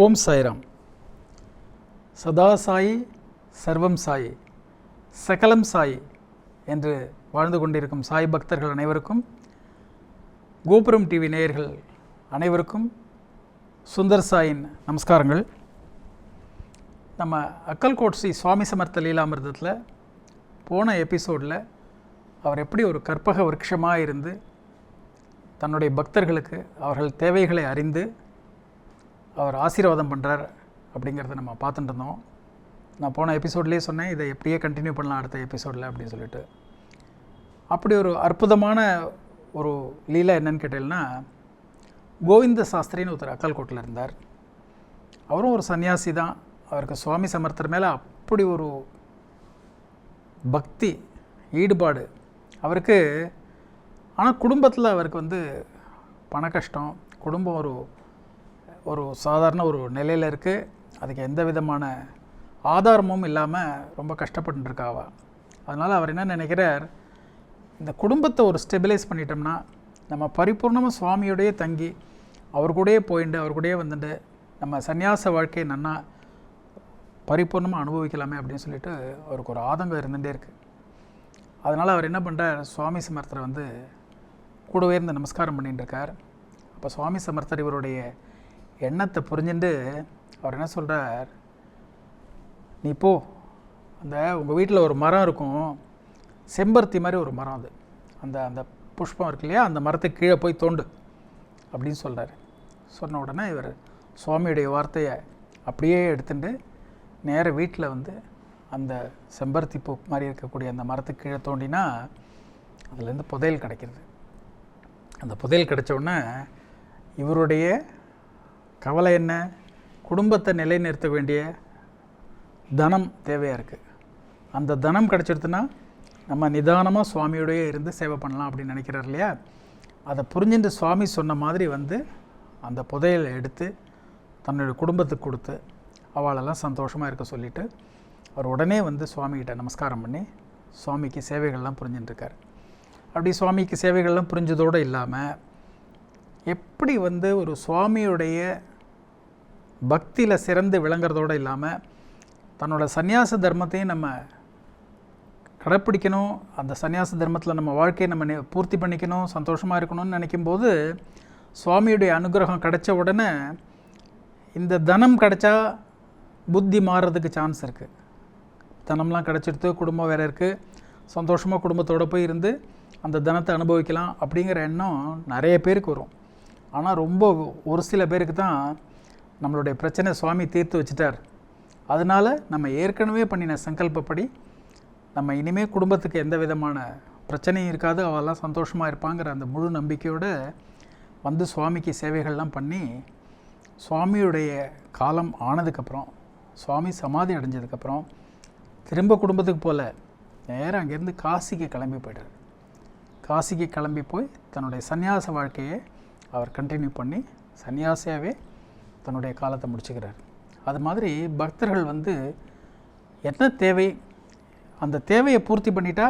ஓம் சாய்ராம். சதா சாயி சர்வம் சாயி சகலம் சாயி என்று வாழ்ந்து கொண்டிருக்கும் சாய் பக்தர்கள் அனைவருக்கும் கோபுரம் டிவி நேயர்கள் அனைவருக்கும் சுந்தர் சாயின் நமஸ்காரங்கள். நம்ம அக்கல்கோட் ஸ்ரீ சுவாமி சமர்த்த லீலாமிர்தத்தில் போன எபிசோடில் அவர் எப்படி ஒரு கற்பக விருட்சமாக இருந்து தன்னுடைய பக்தர்களுக்கு அவர்கள் தேவைகளை அறிந்து அவர் ஆசீர்வாதம் பண்ணுறார் அப்படிங்கிறத நம்ம பார்த்துட்டு இருந்தோம் நான் போன எபிசோட்லேயே சொன்னேன் இதை எப்படியே கண்டினியூ பண்ணலாம் அடுத்த எபிசோடில் அப்படின்னு சொல்லிட்டு. அப்படி ஒரு அற்புதமான ஒரு லீலா என்னன்னு கேட்டீங்கன்னா கோவிந்த சாஸ்திரின்னு ஒருத்தர் அக்கல்கோட்டில் இருந்தார். அவரும் ஒரு சன்னியாசி தான். அவருக்கு சுவாமி சமர்த்தர் மேலே அப்படி ஒரு பக்தி ஈடுபாடு. அவருக்கு ஆனால் குடும்பத்தில் அவருக்கு வந்து பண கஷ்டம் குடும்பம் ஒரு ஒரு சாதாரண ஒரு நிலையில் இருக்குது அதுக்கு எந்த விதமான ஆதாரமும் இல்லாமல் ரொம்ப கஷ்டப்பட்டுருக்காவா அதனால் அவர் என்ன நினைக்கிறார்? இந்த குடும்பத்தை ஒரு ஸ்டெபிலைஸ் பண்ணிட்டோம்னா நம்ம பரிபூர்ணமாக சுவாமியோடையே தங்கி அவர் கூடயே போயிட்டு அவர் கூடயே வந்துட்டு நம்ம சந்நியாச வாழ்க்கையை நன்னா பரிபூர்ணமாக அனுபவிக்கலாமே அப்படின்னு சொல்லிட்டு அவருக்கு ஒரு ஆதங்கம் இருந்துகிட்டே இருக்குது அதனால் அவர் என்ன பண்ணுறார் சுவாமி சமர்த்தரை வந்து கூடவே இருந்து நமஸ்காரம் பண்ணிட்டு இருக்கார். அப்போ சுவாமி சமர்த்தர் இவருடைய எண்ணத்தை புரிஞ்சுட்டு அவர் என்ன சொல்கிறார் நீ போ. அந்த உங்கள் வீட்டில் ஒரு மரம் இருக்கும். செம்பருத்தி மாதிரி ஒரு மரம் அது. அந்த அந்த புஷ்பம் இருக்கு இல்லையா? அந்த மரத்துக்கு கீழே போய் தோண்டு. அப்படின்னு சொல்கிறார் சொன்ன உடனே இவர் சுவாமியுடைய வார்த்தையை அப்படியே எடுத்துட்டு நேர வீட்டில் வந்து அந்த செம்பருத்தி பூ மாதிரி இருக்கக்கூடிய அந்த மரத்துக்கு கீழே தோண்டினா அதுலேருந்து புதையல் கிடைக்கிறது. அந்த புதையல் கிடைச்ச உடனே இவருடைய கவலை என்ன? குடும்பத்தை நிலைநிறுத்த வேண்டிய தனம் தேவையாக இருக்குது அந்த தனம் கிடச்சிடுதுன்னா நம்ம நிதானமாக சுவாமியோடயே இருந்து சேவை பண்ணலாம் அப்படின்னு நினைக்கிறார் இல்லையா? அதை புரிஞ்சுட்டு சுவாமி சொன்ன மாதிரி வந்து அந்த புதையலை எடுத்து தன்னுடைய குடும்பத்துக்கு கொடுத்து அவளெல்லாம் சந்தோஷமாக இருக்க சொல்லிவிட்டு அவர் உடனே வந்து சுவாமிகிட்ட நமஸ்காரம் பண்ணி சுவாமிக்கு சேவைகள்லாம் புரிஞ்சுட்டுருக்கார். அப்படி சுவாமிக்கு சேவைகள்லாம் புரிஞ்சதோடு இல்லாமல் எப்படி வந்து ஒரு சுவாமியுடைய பக்தியில் சிறந்து விளங்குறதோடு இல்லாமல் தன்னோட சந்நியாச தர்மத்தையும் நம்ம கடைப்பிடிக்கணும். அந்த சன்னியாச தர்மத்தில் நம்ம வாழ்க்கையை நம்ம பூர்த்தி பண்ணிக்கணும் சந்தோஷமாக இருக்கணும்னு நினைக்கும்போது சுவாமியுடைய அனுகிரகம் கிடைச்ச உடனே இந்த தனம் கிடைச்சா புத்தி மாறுறதுக்கு சான்ஸ் இருக்குது தனம்லாம் கிடச்சிடுத்து குடும்பம் வேறு இருக்குது சந்தோஷமாக குடும்பத்தோடு போய் இருந்து அந்த தனத்தை அனுபவிக்கலாம் அப்படிங்கிற எண்ணம் நிறைய பேருக்கு வரும். ஆனால் ரொம்ப ஒரு சில பேருக்கு தான் நம்மளுடைய பிரச்சனை சுவாமி தீர்த்து வச்சிட்டார். அதனால் நம்ம ஏற்கனவே பண்ணின சங்கல்பப்படி நம்ம இனிமேல் குடும்பத்துக்கு எந்த விதமான பிரச்சனையும் இருக்காது. அவெல்லாம் சந்தோஷமாக இருப்பாங்கிற அந்த முழு நம்பிக்கையோடு வந்து சுவாமிக்கு சேவைகள்லாம் பண்ணி சுவாமியுடைய காலம் ஆனதுக்கப்புறம் சுவாமி சமாதி அடைஞ்சதுக்கப்புறம் திரும்ப குடும்பத்துக்கு போல நேராக அங்கேருந்து காசிக்கு கிளம்பி போய்ட்டார். காசிக்கு கிளம்பி போய் தன்னுடைய சந்நியாச வாழ்க்கையை அவர் கண்டினியூ பண்ணி சன்னியாசியாகவே தன்னுடைய காலத்தை முடிச்சுக்கிறார். அது மாதிரி பக்தர்கள் வந்து என்ன தேவை? அந்த தேவையை பூர்த்தி பண்ணிட்டா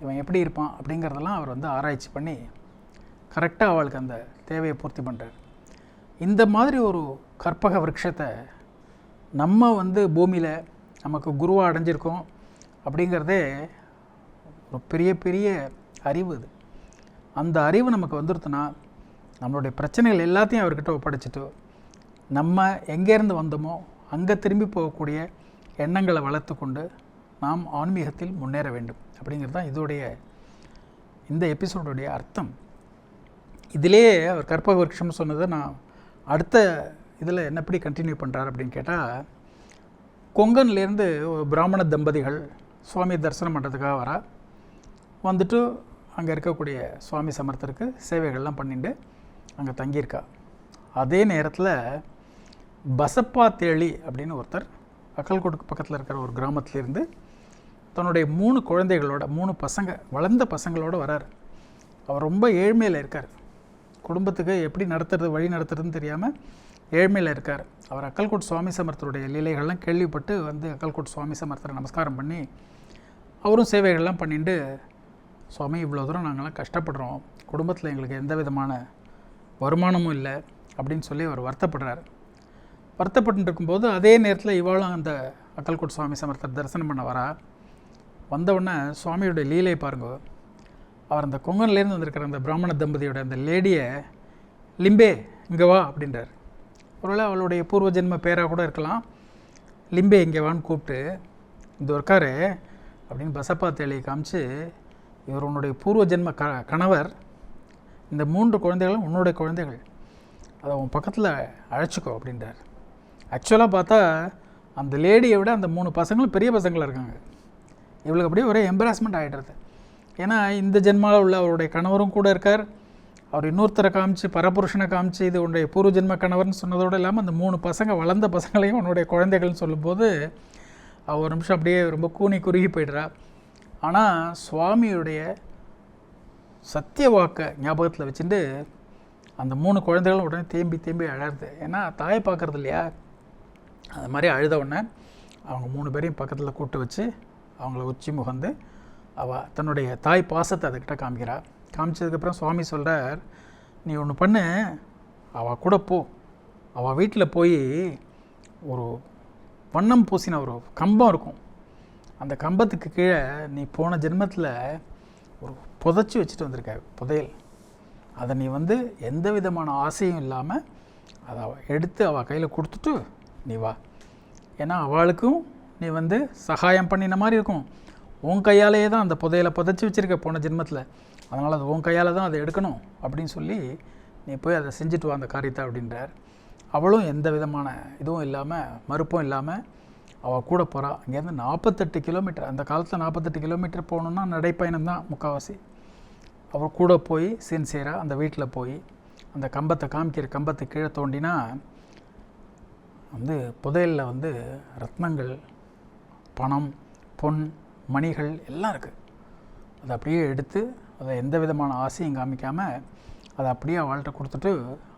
இவன் எப்படி இருப்பான் அப்படிங்கிறதெல்லாம் அவர் வந்து ஆராய்ச்சி பண்ணி கரெக்டாக அவளுக்கு அந்த தேவையை பூர்த்தி பண்ணுறார் இந்த மாதிரி ஒரு கற்பக விரக்ஷத்தை நம்ம வந்து பூமியில் நமக்கு குருவாக அடைஞ்சிருக்கோம் அப்படிங்கிறதே ஒரு பெரிய பெரிய அறிவு இது அந்த அறிவு நமக்கு வந்துருத்துனா நம்மளுடைய பிரச்சனைகள் எல்லாத்தையும் அவர்கிட்ட ஒப்படைச்சிட்டு நம்ம எங்கேருந்து வந்தோமோ அங்கே திரும்பி போகக்கூடிய எண்ணங்களை வளர்த்து கொண்டு நாம் ஆன்மீகத்தில் முன்னேற வேண்டும். அப்படிங்கிறது தான் இதோடைய இந்த எபிசோடுடைய அர்த்தம். இதிலே அவர் கற்பக விருட்சம் சொன்னதை நான் அடுத்த இதில் என்னப்படி கண்டினியூ பண்ணுறார் அப்படின்னு கேட்டால் கொங்கன்லேருந்து பிராமண தம்பதிகள் சுவாமி தரிசனம் பண்ணுறதுக்காக வரா. வந்துட்டு அங்கே இருக்கக்கூடிய சுவாமி சமர்த்தருக்கு சேவைகள்லாம் பண்ணிட்டு அங்கே தங்கியிருக்கா. அதே நேரத்தில் பசப்பா தேளி அப்படின்னு ஒருத்தர் அக்கல்கோட்டுக்கு பக்கத்தில் இருக்கிற ஒரு கிராமத்திலேருந்து தன்னுடைய மூணு குழந்தைகளோட மூணு பசங்க வளர்ந்த பசங்களோட வரார். அவர் ரொம்ப ஏழ்மையில் இருக்கார். குடும்பத்துக்கு எப்படி நடத்துறது வழி நடத்துறதுன்னு தெரியாமல் ஏழ்மையில் இருக்கார். அவர் அக்கல்கோட் சுவாமி சமர்த்தருடைய லீலைகள்லாம் கேள்விப்பட்டு வந்து அக்கல்கோட் சுவாமி சமர்த்தரை நமஸ்காரம் பண்ணி அவரும் சேவைகள்லாம் பண்ணிட்டு சுவாமி இவ்வளோ தூரம் நாங்கள்லாம் கஷ்டப்படுறோம். குடும்பத்தில் எங்களுக்கு எந்த விதமான வருமானமும் இல்லை. அப்படின்னு சொல்லி அவர் வருத்தப்படுறார். வருத்தப்பட்டு இருக்கும்போது அதே நேரத்தில் இவாளும் அந்த அக்கல்கோட் சுவாமி சமர்த்தர் தரிசனம் பண்ண வரா. வந்தவுடனே சுவாமியோட லீலை பாருங்க. அவர் அந்த கொங்கன்லேருந்து வந்திருக்கிற அந்த பிராமண தம்பதியோட அந்த லேடியை லிம்பே இங்கே வா அப்படின்றார். ஒருவேளை அவளுடைய பூர்வ ஜென்ம பேராக கூட இருக்கலாம். லிம்பே இங்கே வான்னு கூப்பிட்டு இந்த இருக்காரு அப்படின்னு பசப்பா தேளியை காமிச்சு இவர் உன்னுடைய பூர்வ ஜென்ம க கணவர். இந்த மூன்று குழந்தைகளும் உன்னுடைய குழந்தைகள். அதை உன் பக்கத்தில் அழைச்சிக்கோ அப்படின்றார். ஆக்சுவலாக பார்த்தா அந்த லேடியை விட அந்த மூணு பசங்களும் பெரிய பசங்களாக இருக்காங்க. இவளுக்கு அப்படியே ஒரே எம்பராஸ்மெண்ட் ஆகிடுறது ஏன்னா இந்த ஜென்மாவில் உள்ள அவருடைய கணவரும் கூட இருக்கார். அவர் இன்னொருத்தரை காமிச்சு பரபுருஷனை காமிச்சு இது உன்னுடைய பூர்வ ஜென்ம கணவர்னு சொன்னதோடு இல்லாமல் அந்த மூணு பசங்க வளர்ந்த பசங்களையும் உன்னுடைய குழந்தைகள்னு சொல்லும்போது அவர் ஒரு நிமிஷம் அப்படியே ரொம்ப கூனி குறுகி போயிடுறா. ஆனால் சுவாமியுடைய சத்திய வாக்கை ஞாபகத்தில் வச்சுட்டு அந்த மூணு குழந்தைகளும் உடனே தேம்பி தேம்பி அழறது. ஏன்னா தாயை பார்க்குறது இல்லையா? அது மாதிரி அழுத உடனே அவங்க மூணு பேரையும் பக்கத்தில் கூட்டு வச்சு அவங்கள உச்சி முகந்து அவள் தன்னுடைய தாய் பாசத்தை அதுக்கிட்ட காமிக்கிறா. காமிச்சதுக்கப்புறம் சுவாமி சொல்கிறார் நீ ஒன்று பண்ணு அவள் கூட போ. அவள் வீட்டில் போய் ஒரு வண்ணம் பூசின ஒரு கம்பம் இருக்கும். அந்த கம்பத்துக்கு கீழே நீ போன ஜென்மத்தில் ஒரு புதைச்சி வச்சுட்டு வந்திருக்க புதையல். அதை நீ வந்து எந்த விதமான ஆசையும் இல்லாமல் அதை எடுத்து அவள் கையில் கொடுத்துட்டு நீ வா. ஏன்னா அவளுக்கும் நீ வந்து சகாயம் பண்ணின மாதிரி இருக்கும். உன் கையாலேயே தான் அந்த புதையலை புதைச்சி வச்சுருக்க போன ஜென்மத்தில். அதனால் அது உன் கையால் தான் அதை எடுக்கணும் அப்படின்னு சொல்லி நீ போய் அதை செஞ்சுட்டு வா அந்த காரியத்தை அப்படின்றார். அவளும் எந்த விதமான இதுவும் இல்லாமல் மறுப்பும் இல்லாமல் அவள் கூட போகிறாள் இங்கேருந்து நாற்பத்தெட்டு கிலோமீட்டர் அந்த காலத்தில் நாற்பத்தெட்டு கிலோமீட்டர் போகணுன்னா நடைப்பயணம் தான் முக்கால்வாசி அவர் கூட போய் சின்சியராக அந்த வீட்டில் போய் அந்த கம்பத்தை காமிக்கிற கம்பத்தை கீழே தோண்டினா வந்து புதையலில் வந்து ரத்னங்கள் பணம் பொன் மணிகள் எல்லாம் இருக்குது அதை அப்படியே எடுத்து அதை எந்த விதமான ஆசையும் காமிக்காமல் அதை அப்படியே அவள்கிட்ட கொடுத்துட்டு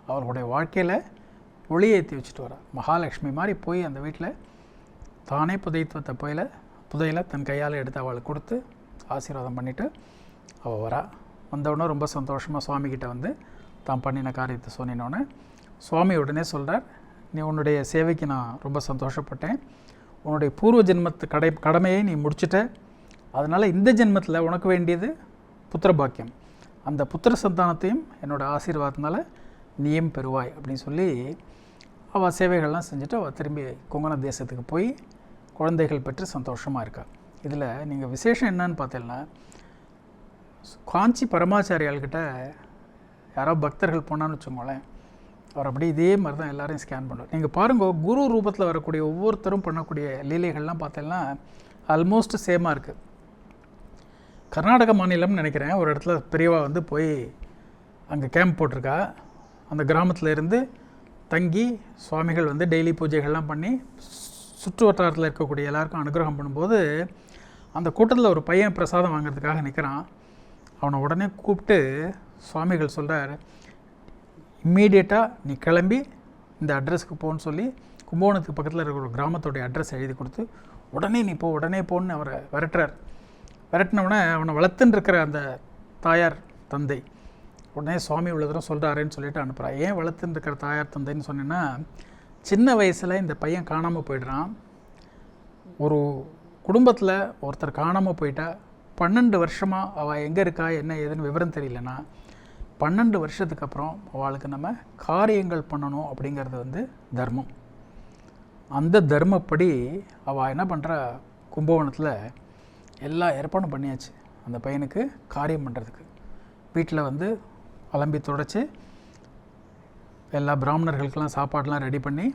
அவர்களுடைய வாழ்க்கையில் ஒளியேற்றி வச்சுட்டு வரார் மகாலட்சுமி மாதிரி போய் அந்த வீட்டில் தானே புதைத்துவத்தை போயில புயல புதையலை தன் கையால் எடுத்து அவளுக்கு கொடுத்து ஆசீர்வாதம் பண்ணிவிட்டு அவள் வரா. வந்தவுடனே ரொம்ப சந்தோஷமாக சுவாமிகிட்ட வந்து தான் பண்ணின காரியத்தை சொன்னினோடனே சுவாமி உடனே சொல்கிறார் நீ உன்னுடைய சேவைக்கு நான் ரொம்ப சந்தோஷப்பட்டேன். உன்னுடைய பூர்வ ஜென்மத்து கடை கடமையை நீ முடிச்சிட்ட. அதனால் இந்த ஜென்மத்தில் உனக்கு வேண்டியது புத்திர பாக்கியம். அந்த புத்திர சந்தானத்தையும் என்னோடய ஆசீர்வாதத்தினால நீயும் பெறுவாய் அப்படின்னு சொல்லி அவள் சேவைகள்லாம் செஞ்சுட்டு அவள் திரும்பி கொங்கண தேசத்துக்கு போய் குழந்தைகள் பெற்று சந்தோஷமாக இருக்கா. இதில் நீங்கள் விசேஷம் என்னன்னு பார்த்தீங்கன்னா காஞ்சி பரமாச்சாரியால்கிட்ட யாரோ பக்தர்கள் போனான்னு வச்சுக்கோங்களேன். அவர் அப்படியே இதே மாதிரி தான் எல்லாரையும் ஸ்கேன் பண்ணுவார். நீங்கள் பாருங்கள் குரு ரூபத்தில் வரக்கூடிய ஒவ்வொருத்தரும் பண்ணக்கூடிய லீலைகள்லாம் பார்த்தீங்கன்னா ஆல்மோஸ்ட் சேமாக இருக்குது கர்நாடக மாநிலம்னு நினைக்கிறேன். ஒரு இடத்துல பெரியவா வந்து போய் அங்கே கேம்ப் போட்டிருக்கா. அந்த கிராமத்தில் இருந்து தங்கி சுவாமிகள் வந்து டெய்லி பூஜைகள்லாம் பண்ணி சுற்று வட்டாரத்தில் இருக்கக்கூடிய எல்லாருக்கும் அனுகிரகம் பண்ணும்போது அந்த கூட்டத்தில் ஒரு பையன் பிரசாதம் வாங்குறதுக்காக நிற்கிறான் அவனை உடனே கூப்பிட்டு சுவாமிகள் சொல்கிறார் இம்மீடியட்டாக நீ கிளம்பி இந்த அட்ரஸ்க்கு போன்னு சொல்லி கும்பகோணத்துக்கு பக்கத்தில் இருக்கிற ஒரு கிராமத்தோடைய அட்ரஸ் எழுதி கொடுத்து உடனே நீ போ உடனே போன்னு அவரை விரட்டுறார். விரட்டினவுடனே அவனை வளர்த்துன்னு இருக்கிற அந்த தாயார் தந்தை உடனே சுவாமி இவ்வளோ தூரம் சொல்கிறாருன்னு சொல்லிட்டு அனுப்புகிறா ஏன் வளர்த்துன்னு இருக்கிற தாயார் தந்தைன்னு சொன்னேன்னா சின்ன வயசில் இந்த பையன் காணாமல் போயிடுறான். ஒரு குடும்பத்தில் ஒருத்தர் காணாமல் போயிட்டா பன்னெண்டு வருஷமாக அவள் எங்கே இருக்கா என்ன ஏதுன்னு விவரம் தெரியலனா பன்னெண்டு வருஷத்துக்கு அப்புறம் அவளுக்கு நம்ம காரியங்கள் பண்ணணும் அப்படிங்கிறது வந்து தர்மம். அந்த தர்மப்படி அவள் என்ன பண்ணுறா கும்பகோணத்தில் எல்லா ஏற்பாடும் பண்ணியாச்சு. அந்த பையனுக்கு காரியம் பண்ணுறதுக்கு வீட்டில் வந்து அலம்பி தொடச்சி எல்லா பிராமணர்களுக்கெல்லாம் சாப்பாடெலாம் ரெடி பண்ணி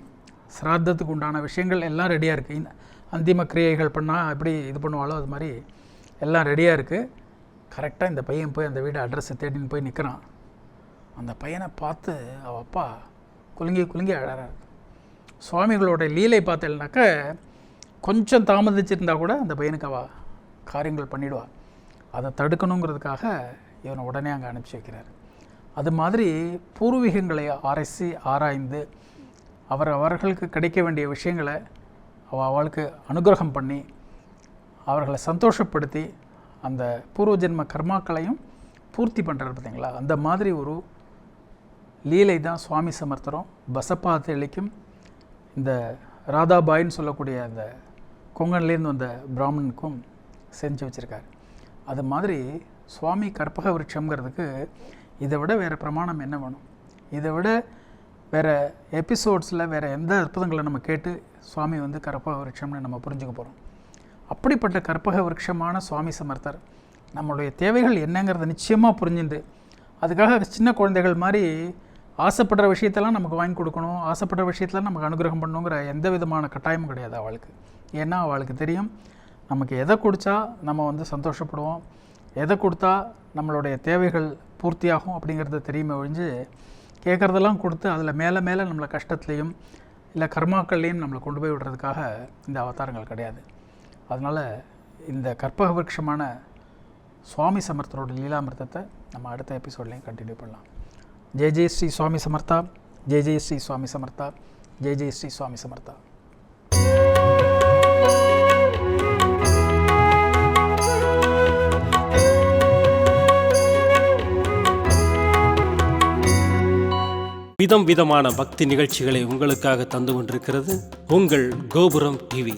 சிராத்தத்துக்கு உண்டான விஷயங்கள் எல்லாம் ரெடியாக இருக்குது இந்த அந்திம கிரியைகள் பண்ணால் எப்படி இது பண்ணுவாளோ அது மாதிரி எல்லாம் ரெடியாக இருக்குது கரெக்டாக இந்த பையன் போய் அந்த வீடு அட்ரஸை தேடின்னு போய் நிற்கிறான் அந்த பையனை பார்த்து அவள் அப்பா குலுங்கி குலுங்கி அழறார் சுவாமிகளோட லீலை பார்த்தேன்னாக்க கொஞ்சம் தாமதிச்சிருந்தா கூட அந்த பையனுக்கு அவள் காரியங்கள் பண்ணிவிடுவாள் அதை தடுக்கணுங்கிறதுக்காக இவனை உடனே அங்கே அனுப்பிச்சி வைக்கிறார். அது மாதிரி பூர்வீகங்களை அரசி ஆராய்ந்து அவர் அவர்களுக்கு கிடைக்க வேண்டிய விஷயங்களை அவள் அவளுக்கு அனுகிரகம் பண்ணி அவர்களை சந்தோஷப்படுத்தி அந்த பூர்வ ஜென்ம கர்மாக்களையும் பூர்த்தி பண்ணுறாரு பார்த்தீங்களா? அந்த மாதிரி ஒரு லீலை தான் சுவாமி சமர்த்தரும். பசப்பாத்தளிக்கும் இந்த ராதாபாயின்னு சொல்லக்கூடிய அந்த கொங்கன்லேருந்து வந்த பிராமணனுக்கும் செஞ்சு வச்சுருக்காரு. அது மாதிரி சுவாமி கற்பக விருட்சம்ங்கிறதுக்கு இதை விட வேறு பிரமாணம் என்ன வேணும்? இதை விட வேறு எபிசோட்ஸில் வேறு எந்த அற்புதங்களை நம்ம கேட்டு சுவாமி வந்து கற்பக விருட்சம்னு நம்ம புரிஞ்சுக்க போகிறோம் அப்படிப்பட்ட கற்பக விரக்ஷமான சுவாமி சமர்த்தர். நம்மளுடைய தேவைகள் என்னங்கிறத நிச்சயமாக புரிஞ்சுண்டு. அதுக்காக சின்ன குழந்தைகள் மாதிரி ஆசைப்படுற விஷயத்தெல்லாம் நமக்கு வாங்கி கொடுக்கணும் ஆசைப்படுற விஷயத்தில் நமக்கு அனுகிரகம் பண்ணணுங்கிற எந்த விதமான கட்டாயமும் கிடையாது அவளுக்கு. ஏன்னா அவளுக்கு தெரியும் நமக்கு எதை கொடுத்தா நம்ம வந்து சந்தோஷப்படுவோம் எதை கொடுத்தா நம்மளுடைய தேவைகள் பூர்த்தியாகும் அப்படிங்கிறத தெரியுமே ஒழிஞ்சு கேட்குறதெல்லாம் கொடுத்து அதில் மேலே மேலே நம்மளை கஷ்டத்துலேயும் இல்லை கர்மாக்கள்லேயும் நம்மளை கொண்டு போய் விடுறதுக்காக இந்த அவதாரங்கள் கிடையாது. அதனால் இந்த கற்பக விருட்சமான சுவாமி சமர்த்தரோட லீலாமிர்தத்தை நம்ம அடுத்த எபிசோட்லேயும் கண்டினியூ பண்ணலாம். ஜெய் ஜெய் ஸ்ரீ சுவாமி சமர்த்தா ஜெய் ஜெய் ஸ்ரீ சுவாமி சமர்த்தா ஜெய் ஜெய் ஸ்ரீ சுவாமி சமர்த்தா. விதம் விதமான பக்தி நிகழ்ச்சிகளை உங்களுக்காக தந்து கொண்டிருக்கிறது உங்கள் கோபுரம் டிவி.